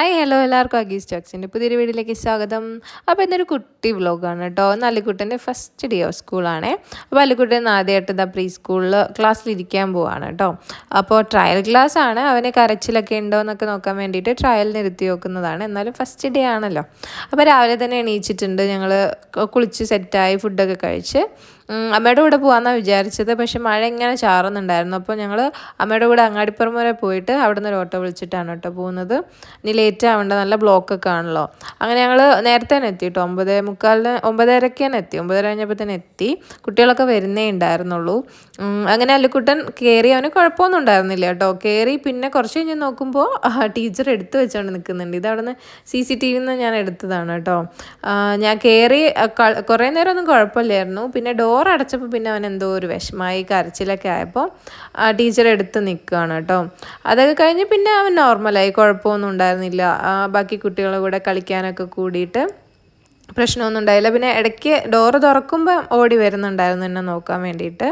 Hi hello എല്ലാവർക്കും അഗീസ് ടോക്സിന്റെ പുതിയൊരു വീഡിയോയിലേക്ക് സ്വാഗതം. അപ്പോൾ ഇന്നൊരു കുട്ടി വ്ലോഗാണ് കേട്ടോ. നല്ലക്കുട്ടന്റെ ഫസ്റ്റ് ഡേ ഓഫ് സ്കൂളാണേ അപ്പോൾ അല്ലിക്കുട്ടൻ ആദ്യമായിട്ട് ഇതാ പ്രീ സ്കൂളിൽ ക്ലാസ്സിലിരിക്കാൻ പോവാണ് കേട്ടോ. അപ്പോൾ ട്രയൽ ക്ലാസ് ആണ്. അവന് കരച്ചിലൊക്കെ ഉണ്ടോ എന്നൊക്കെ നോക്കാൻ വേണ്ടിയിട്ട് ട്രയൽ നിർത്തി നോക്കുന്നതാണ് എന്നാലും ഫസ്റ്റ് ഡേ ആണല്ലോ. അപ്പോൾ രാവിലെ തന്നെ എണീച്ചിട്ടുണ്ട്. ഞങ്ങൾ കുളിച്ച് സെറ്റായി ഫുഡൊക്കെ കഴിച്ച്. അമ്മയുടെ കൂടെ പോകാമെന്നാണ് വിചാരിച്ചത്. പക്ഷെ മഴ ഇങ്ങനെ ചാറുന്നുണ്ടായിരുന്നു. അപ്പോൾ ഞങ്ങൾ അമ്മയുടെ കൂടെ അങ്ങാടിപ്പുറം വരെ പോയിട്ട് അവിടെ നിന്ന് ഒരു ഓട്ടോ വിളിച്ചിട്ടാണ് കേട്ടോ പോകുന്നത്. ഇനി ലേറ്റ് ആവേണ്ട നല്ല ബ്ലോക്കൊക്കെ ആണല്ലോ. അങ്ങനെ ഞങ്ങൾ നേരത്തെ തന്നെ എത്തി കേട്ടോ. ഒമ്പത് മുക്കാലിന് ഒമ്പതരയ്ക്ക് തന്നെ എത്തി. ഒമ്പതര കഴിഞ്ഞപ്പോൾ തന്നെ എത്തി. കുട്ടികളൊക്കെ വരുന്നേ ഉണ്ടായിരുന്നുള്ളൂ. അങ്ങനെ അല്ലിക്കുട്ടൻ കയറി അവന് കുഴപ്പമൊന്നും ഉണ്ടായിരുന്നില്ല കേട്ടോ. കയറി പിന്നെ കുറച്ച് കഴിഞ്ഞ് നോക്കുമ്പോൾ ടീച്ചർ എടുത്തു വെച്ചുകൊണ്ട് നിൽക്കുന്നുണ്ട് ഇത് അവിടെ നിന്ന് സി സി ടി വിന്ന് ഞാൻ എടുത്തതാണ് കേട്ടോ. ഞാൻ കയറി കുറേ നേരം ഒന്നും കുഴപ്പമില്ലായിരുന്നു. പിന്നെ ഡോർ അടച്ചപ്പോൾ പിന്നെ അവൻ എന്തോ ഒരു വിഷമായി കരച്ചിലൊക്കെ ആയപ്പോൾ ടീച്ചർ എടുത്ത് നിൽക്കുകയാണ് കേട്ടോ അതൊക്കെ കഴിഞ്ഞ് പിന്നെ അവൻ നോർമലായി കുഴപ്പമൊന്നും ഉണ്ടായിരുന്നില്ല. ബാക്കി കുട്ടികളുടെ കൂടെ കളിക്കാനൊക്കെ കൂടിയിട്ട് പ്രശ്നമൊന്നും ഉണ്ടായില്ല. പിന്നെ ഇടയ്ക്ക് ഡോറ് തുറക്കുമ്പോൾ ഓടി വരുന്നുണ്ടായിരുന്നു എന്നെ നോക്കാൻ വേണ്ടിയിട്ട്.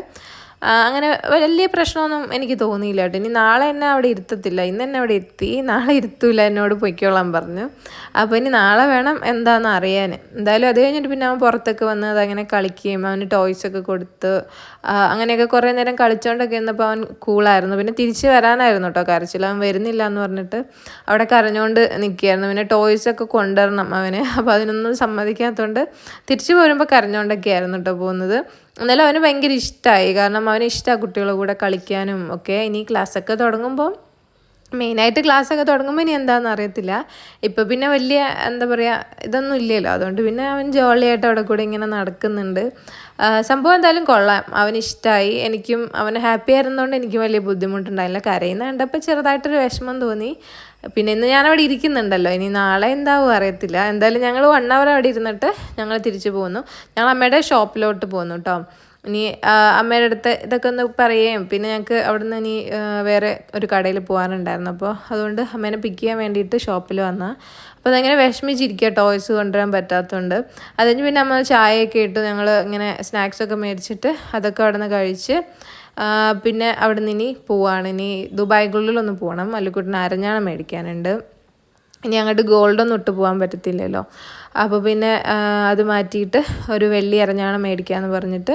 അങ്ങനെ വലിയ പ്രശ്നമൊന്നും എനിക്ക് തോന്നിയില്ല കേട്ടോ. ഇനി നാളെ എന്നെ അവിടെ ഇരുത്തത്തില്ല. ഇന്ന് എന്നെ അവിടെ എത്തി നാളെ ഇരുത്തൂല എന്നോട് പൊയ്ക്കോളാൻ പറഞ്ഞു. അപ്പോൾ ഇനി നാളെ വേണം എന്താണെന്ന് അറിയാൻ എന്തായാലും അത് കഴിഞ്ഞിട്ട് പിന്നെ അവൻ പുറത്തൊക്കെ വന്ന് അതങ്ങനെ കളിക്കുകയും അവന് ടോയ്സൊക്കെ കൊടുത്ത് അങ്ങനെയൊക്കെ കുറേ നേരം കളിച്ചുകൊണ്ടൊക്കെ ഇരുന്നപ്പോൾ അവൻ കൂളായിരുന്നു പിന്നെ തിരിച്ച് വരാനായിരുന്നു കേട്ടോ. കരച്ചിൽ അവൻ വരുന്നില്ല എന്ന് പറഞ്ഞിട്ട് അവിടെ കരഞ്ഞുകൊണ്ട് നിൽക്കുകയായിരുന്നു പിന്നെ ടോയ്സൊക്കെ കൊണ്ടുവരണം അവന്. അപ്പോൾ അതിനൊന്നും സമ്മതിക്കാത്തതുകൊണ്ട് തിരിച്ചു പോരുമ്പോൾ കരഞ്ഞുകൊണ്ടൊക്കെ ആയിരുന്നു കേട്ടോ പോകുന്നത്. എന്നാലും അവന് ഭയങ്കര ഇഷ്ടമായി കാരണം അവന് ഇഷ്ടമാണ് കുട്ടികളുടെ കൂടെ കളിക്കാനും ഒക്കെ. ഇനി ക്ലാസ്സൊക്കെ തുടങ്ങുമ്പോൾ മെയിനായിട്ട് ക്ലാസ്സൊക്കെ തുടങ്ങുമ്പോൾ ഇനി എന്താണെന്ന് അറിയത്തില്ല. ഇപ്പം പിന്നെ വലിയ എന്താ പറയുക ഇതൊന്നും ഇല്ലല്ലോ. അതുകൊണ്ട് പിന്നെ അവൻ ജോളിയായിട്ട് അവിടെ കൂടെ ഇങ്ങനെ നടക്കുന്നുണ്ട്. സംഭവം എന്തായാലും കൊള്ളാം. അവന് ഇഷ്ടമായി എനിക്കും അവന് ഹാപ്പി ആയിരുന്നതുകൊണ്ട് എനിക്ക് വലിയ ബുദ്ധിമുട്ടുണ്ടായില്ല. കരയുന്ന കണ്ടപ്പോൾ ചെറുതായിട്ടൊരു വിഷമം തോന്നി. പിന്നെ ഇന്ന് ഞാനവിടെ ഇരിക്കുന്നുണ്ടല്ലോ. ഇനി നാളെ എന്താവും അറിയത്തില്ല. എന്തായാലും ഞങ്ങൾ വൺ അവർ അവിടെ ഇരുന്നിട്ട് ഞങ്ങൾ തിരിച്ചു പോകുന്നു. ഞങ്ങൾ അമ്മയുടെ ഷോപ്പിലോട്ട് പോകുന്നു കേട്ടോ ഇനി അമ്മയുടെ അടുത്ത് ഇതൊക്കെ ഒന്ന് പറയുകയും പിന്നെ ഞങ്ങൾക്ക് അവിടെ നിന്ന് ഇനി വേറെ ഒരു കടയിൽ പോകാനുണ്ടായിരുന്നു അപ്പോൾ അതുകൊണ്ട് അമ്മേനെ പിക്ക് ചെയ്യാൻ വേണ്ടിയിട്ട് ഷോപ്പിൽ വന്നാൽ അപ്പോൾ അതങ്ങനെ വിഷമിച്ചിരിക്കുക ടോയ്സ് കൊണ്ടുവരാൻ പറ്റാത്തതുകൊണ്ട് അതിന് പിന്നെ നമ്മൾ ചായയൊക്കെ ഇട്ട് ഞങ്ങൾ ഇങ്ങനെ സ്നാക്സൊക്കെ മേടിച്ചിട്ട് അതൊക്കെ അവിടെ നിന്ന് കഴിച്ച് പിന്നെ അവിടെ നിന്ന് ഇനി പോവാണ്. ഇനി ദുബായ്ക്കുള്ളിലൊന്ന് പോകണം അല്ലുക്കുട്ടിന് അരഞ്ഞാണം മേടിക്കാനുണ്ട്. ഇനി അങ്ങോട്ട് ഗോൾഡൊന്നും ഇട്ട് പോകാൻ പറ്റത്തില്ലല്ലോ. അപ്പോൾ പിന്നെ അത് മാറ്റിയിട്ട് ഒരു വെള്ളി ഇറഞ്ഞാണ് മേടിക്കാമെന്ന് പറഞ്ഞിട്ട്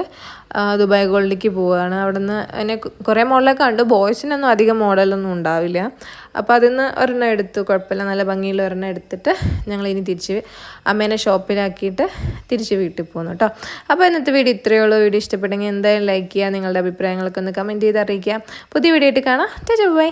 ദുബായ് ഗോൾഡിലേക്ക് പോവുകയാണ് അവിടെ നിന്ന് എന്നെ കുറേ മോഡലൊക്കെ ഉണ്ട് ബോയ്സിനൊന്നും അധികം മോഡലൊന്നും ഉണ്ടാവില്ല. അപ്പോൾ അതിൽ നിന്ന് ഒരെണ്ണം എടുത്തു. കുഴപ്പമില്ല. നല്ല ഭംഗിയിൽ ഒരെണ്ണം എടുത്തിട്ട് ഞങ്ങൾ ഇനി തിരിച്ച് അമ്മേനെ ഷോപ്പിലാക്കിയിട്ട് തിരിച്ച് വീട്ടിൽ പോകുന്നു കേട്ടോ. അപ്പോൾ ഇന്നത്തെ വീഡിയോ ഇത്രയേ ഉള്ളൂ. വീഡിയോ ഇഷ്ടപ്പെട്ടെങ്കിൽ എന്തായാലും ലൈക്ക് ചെയ്യുക. നിങ്ങളുടെ അഭിപ്രായങ്ങളൊക്കെ ഒന്ന് കമന്റ് ചെയ്ത് അറിയിക്കുക. പുതിയ വീഡിയോ ആയിട്ട് കാണാം. ബൈ.